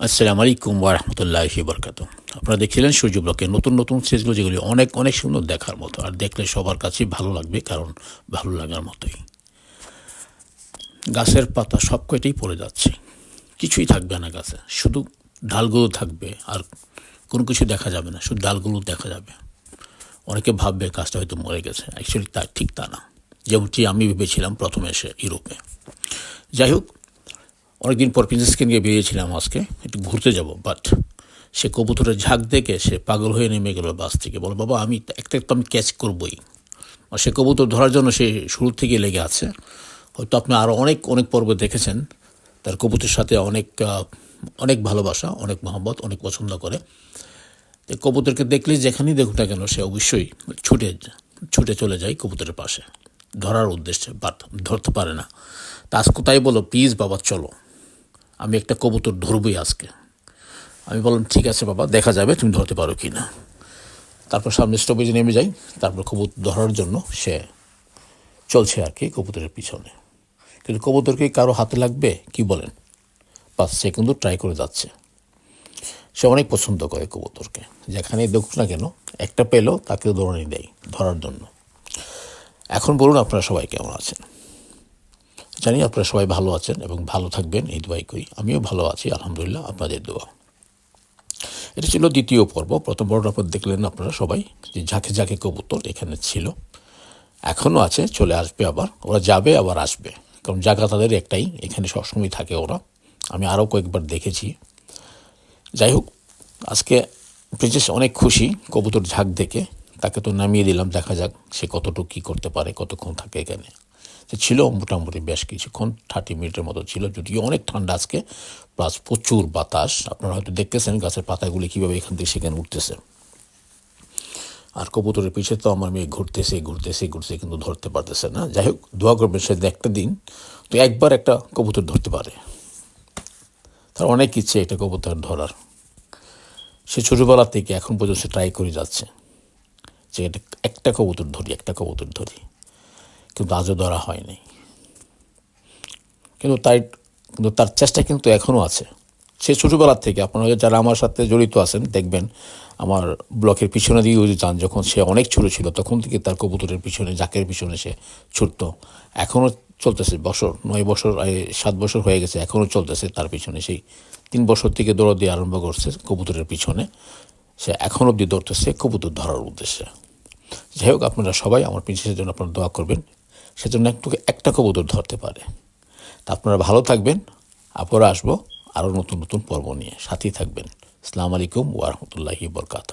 আসসালামু আলাইকুম ওয়ারহমতুল্লাহি বরকাত আপনারা দেখছিলেন সূর্য ব্লকের নতুন নতুন সিরিজগুলো, যেগুলি অনেক অনেক সুন্দর দেখার মতো। আর দেখলে সবার কাছেই ভালো লাগবে, কারণ ভালো লাগার মতোই। গাছের পাতা সব কয়টাই পড়ে যাচ্ছে। কিছুই থাকবে না গাছে। শুধু ডালগুলো থাকবে, আর কোনো কিছু দেখা যাবে না। শুধু ডালগুলো দেখা যাবে। অনেকে ভাববে গাছটা হয়তো মরে গেছে। অ্যাকচুয়ালি তা, ঠিক তা না। যেমনটি আমি ভেবেছিলাম প্রথমে এসে ইউরোপে। যাই হোক অনেকদিন পর প্রিন্সেসকে নিয়ে বেরিয়েছিলাম আজকে। একটু ঘুরতে যাব বাট সে কবুতরের ঝাঁক দেখে সে পাগল হয়ে নেমে গেল বাস থেকে। বলো, বাবা, আমি একটা তো আমি ক্যাচ করবই। আর সে কবুতর ধরার জন্য সে শুরু থেকে লেগে আছে। হয়তো আপনি আরও অনেক অনেক পর্ব দেখেছেন। তার কবুতরের সাথে অনেক অনেক ভালোবাসা, অনেক মহব্বত, অনেক পছন্দ করে। তো কবুতরকে দেখলে যেখানেই দেখুক না কেন, সে অবশ্যই ছুটে ছুটে চলে যায় কবুতরের পাশে। ধরার উদ্দেশ্যে বাট ধরতে পারে না। তা আজকে তাই বলো প্লিজ বাবা, চলো। আমি একটা কবুতর ধরবই আজকে। আমি বললাম, ঠিক আছে বাবা, দেখা যাবে তুমি ধরতে পারো কি না তারপর সামনে স্টপেজে নেমে যাই। তারপর কবুতর ধরার জন্য সে চলছে আর কি কবুতরের পিছনে। কিন্তু কবুতর কি কারও হাতে লাগবে? কি বলেন? বাস, সে কিন্তু ট্রাই করে যাচ্ছে। সে অনেক পছন্দ করে কবুতরকে। যেখানে দেখুক না কেন, একটা পেলেও তাকে দৌড়ানি দেয় ধরার জন্য। এখন বলুন আপনারা সবাই কেমন আছেন? জানি আপনারা সবাই ভালো আছেন এবং ভালো থাকবেন, এই দোয়াই করি। আমিও ভালো আছি, আলহামদুলিল্লাহ, আপনাদের দোয়া। এটা ছিল দ্বিতীয় পর্ব। প্রথম পর্বটার পর দেখলেন আপনারা সবাই, যে ঝাঁকে ঝাঁকে কবুতর এখানে ছিল। এখনও আছে, চলে আসবে আবার। ওরা যাবে, আবার আসবে। কারণ জায়গা তাদের একটাই, এখানে সবসময় থাকে ওরা। আমি আরও কয়েকবার দেখেছি। যাই হোক, আজকে প্রিন্সেস অনেক খুশি কবুতর ঝাঁক দেখে। তাকে তো নামিয়ে দিলাম, দেখা যাক সে কতটুকু কী করতে পারে, কতক্ষণ থাকে এখানে। ছিল মোটামুটি বেশ কিছুক্ষণ থার্টি মিনিটের মতো ছিল, যদিও অনেক ঠান্ডা আজকে প্লাস প্রচুর বাতাস। আপনারা হয়তো দেখতেছেন গাছের পাতাগুলি কীভাবে এখান থেকে সেখানে উঠতেছে। আর কবুতরের পিছে তো আমার মেয়ে ঘুরতেছে ঘুরতেছে ঘুরতেছে, কিন্তু ধরতে পারতেছে না। যাই হোক, দোয়া করবে সে একটা দিন, তো একবার একটা কবুতর ধরতে পারে। তার অনেক ইচ্ছে এটা কবুতর ধরার। সে ছোটোবেলা থেকে এখন পর্যন্ত সে ট্রাই করে যাচ্ছে যে একটা কবুতর ধরি, একটা কবুতর ধরি। কিন্তু আজও ধরা হয়নি। কিন্তু তাই, কিন্তু তার চেষ্টা কিন্তু এখনও আছে। সে ছোটোবেলার থেকে আপনারা যারা আমার সাথে জড়িত আছেন, দেখবেন আমার ব্লকের পিছনে দিয়েও যান, যখন সে অনেক ছোটো ছিল, তখন থেকে তার কবুতরের পিছনে, জাকের পিছনে সে ছুটতো। এখনও চলতেছে বছর, নয় বছর সাত বছর হয়ে গেছে, এখনও চলতেছে তার পিছনে। সেই তিন বছর থেকে দৌড় দিয়ে আরম্ভ করছে কবুতরের পিছনে। সে এখন অবধি দৌড়তেছে কবুতর ধরার উদ্দেশ্যে। যাই হোক, আপনারা সবাই আমার প্রিন্সেসের জন্য আপনারা দোয়া করবেন। সেজন্য একটু একটা কবুতর ধরতে পারে। তা আপনারা ভালো থাকবেন। আবার আসব আরও নতুন নতুন পর্ব নিয়ে। সাথেই থাকবেন। আসসালামু আলাইকুম ওয়ারহমতুল্লাহি বরকাত